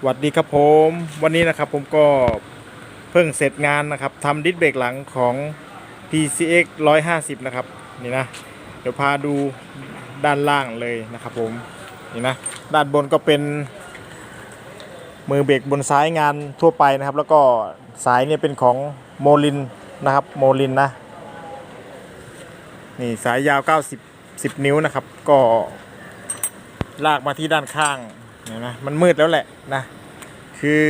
สวัสดีครับผมวันนี้นะครับผมก็เพิ่งเสร็จงานนะครับทำดิสเบรกหลังของ PCX 150 นะครับนี่นะเดี๋ยวพาดูด้านล่างเลยนะครับผมนี่นะด้านบนก็เป็น มือเบรกบนซ้ายงานทั่วไปนะครับ แล้วก็สายเนี่ยเป็นของโมลินนะครับโมลินนะนี่สายยาว 90 10 นิ้วนะครับ ก็ลากมาที่ด้านข้าง นไหมมันมืดแล้วแหละนะคือ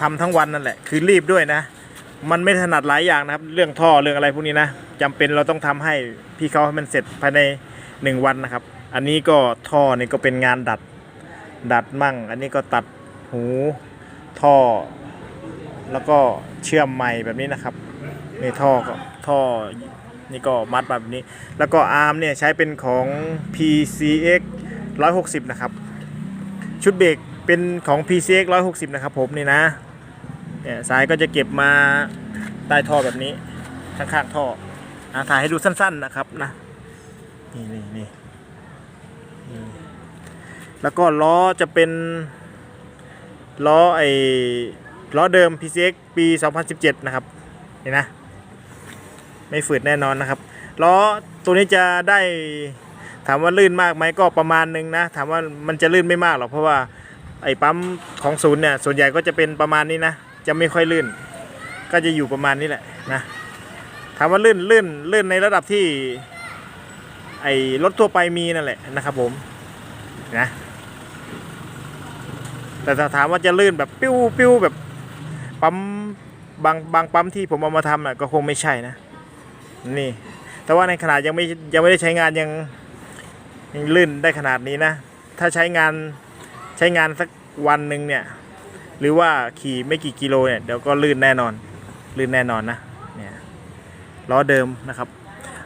ทำทั้งวันนั่นแหละ คือรีบด้วยนะ มันไม่ถนัดหลายอย่างนะครับ เรื่องท่อเรื่องอะไรพวกนี้นะจำเป็นเราต้องทำให้พี่เขาให้มันเสร็จภายในหนึ่งวันนะครับ อันนี้ก็ท่อนี่ก็เป็นงานดัดดัดมั่ง อันนี้ก็ตัดหูท่อ แล้วก็เชื่อมใหม่แบบนี้นะครับในท่อก็ท่อนี่ก็มัดแบบนี้ แล้วก็อาร์มเนี่ยใช้เป็นของ PCX 160 นะครับ ชุดเบรกเป็นของ PCX 160 นะครับผมนี่นะเนี่ยสายก็จะเก็บมาใต้ท่อแบบนี้ข้างๆท่ออถ่ายให้ดูสั้น ๆนะครับนะนี่นี่นี่นี่แล้วก็ล้อจะเป็นล้อไอ้ล้อเดิม PCX ปี 2017 นะครับนี่นะ ไม่ฝืดแน่นอนนะครับล้อตัวนี้จะได้ ถามว่าลื่นมากไหมก็ประมาณนึงนะ ถามว่ามันจะลื่นไม่มากหรอกเพราะว่าไอ้ปั๊มของศูนย์เนี่ยส่วนใหญ่ก็จะเป็นประมาณนี้นะ จะไม่ค่อยลื่น ก็จะอยู่ประมาณนี้แหละนะ ถามว่าลื่นลื่นลื่นในระดับที่ไอ้รถทั่วไปมีนั่นแหละนะครับผมนะแต่ถ้าถามว่าจะลื่นแบบปิ้วปิ้วแบบปั๊มบางบางปั๊มที่ผมเอามาทำอะก็คงไม่ใช่นะนี่ แต่ว่าในขนาดยังไม่ยังไม่ได้ใช้งานยัง ยังลื่นได้ขนาดนี้นะ ถ้าใช้งานใช้งานสักวันหนึ่งเนี่ย หรือว่าขี่ไม่กี่กิโลเนี่ยเดี๋ยวก็ลื่นแน่นอน ลื่นแน่นอนนะเนี่ยล้อเดิมนะครับ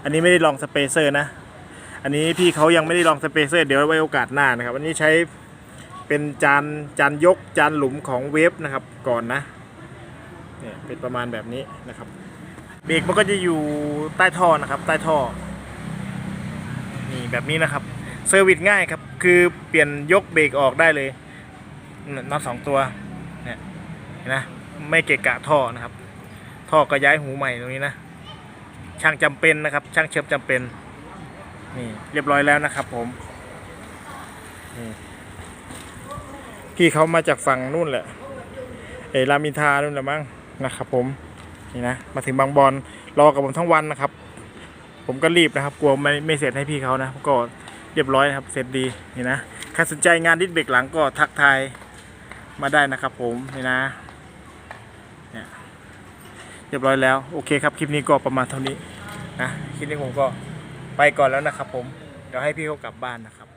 อันนี้ไม่ได้ลองสเปเซอร์นะ อันนี้พี่เขายังไม่ได้ลองสเปเซอร์เดี๋ยวไว้โอกาสหน้านะครับ อันนี้ใช้เป็นจานจานยกจานหลุมของเวฟนะครับก่อนนะเนี่ยเป็นประมาณแบบนี้นะครับเบรกมันก็จะอยู่ใต้ท่อนะครับ ใต้ท่อนี่แบบนี้นะครับ เซอร์วิสง่ายครับ คือเปลี่ยนยกเบรกออกได้เลยน็อตสองตัวเนี่ยเห็นะไม่เกะกะท่อนะครับ ท่อก็ย้ายหูใหม่ตรงนี้นะ ช่างจำเป็นนะครับ ช่างเชื่อมจำเป็นนี่เรียบร้อยแล้วนะครับ ผมนี่พี่เขามาจากฝั่งนู่นแหละเอรามินทานู่นแหละมั้งนะครับ ผมนี่นะมาถึงบางบอนรอกับผมทั้งวันนะครับ ผมก็รีบนะครับ กลัวไม่ไม่เสร็จให้พี่เขานะก็ รียบร้อยนะครับเสร็จดีนี่นะใครสนใจงานดิสเบรกหลังก็ทักทายมาได้นะครับผมนี่นะเนี่ยเรียบร้อยแล้วโอเคครับคลิปนี้ก็ประมาณเท่านี้นะคลิปนี้ผมก็ไปก่อนแล้วนะครับผมเดี๋ยวให้พี่เขากลับบ้านนะครับ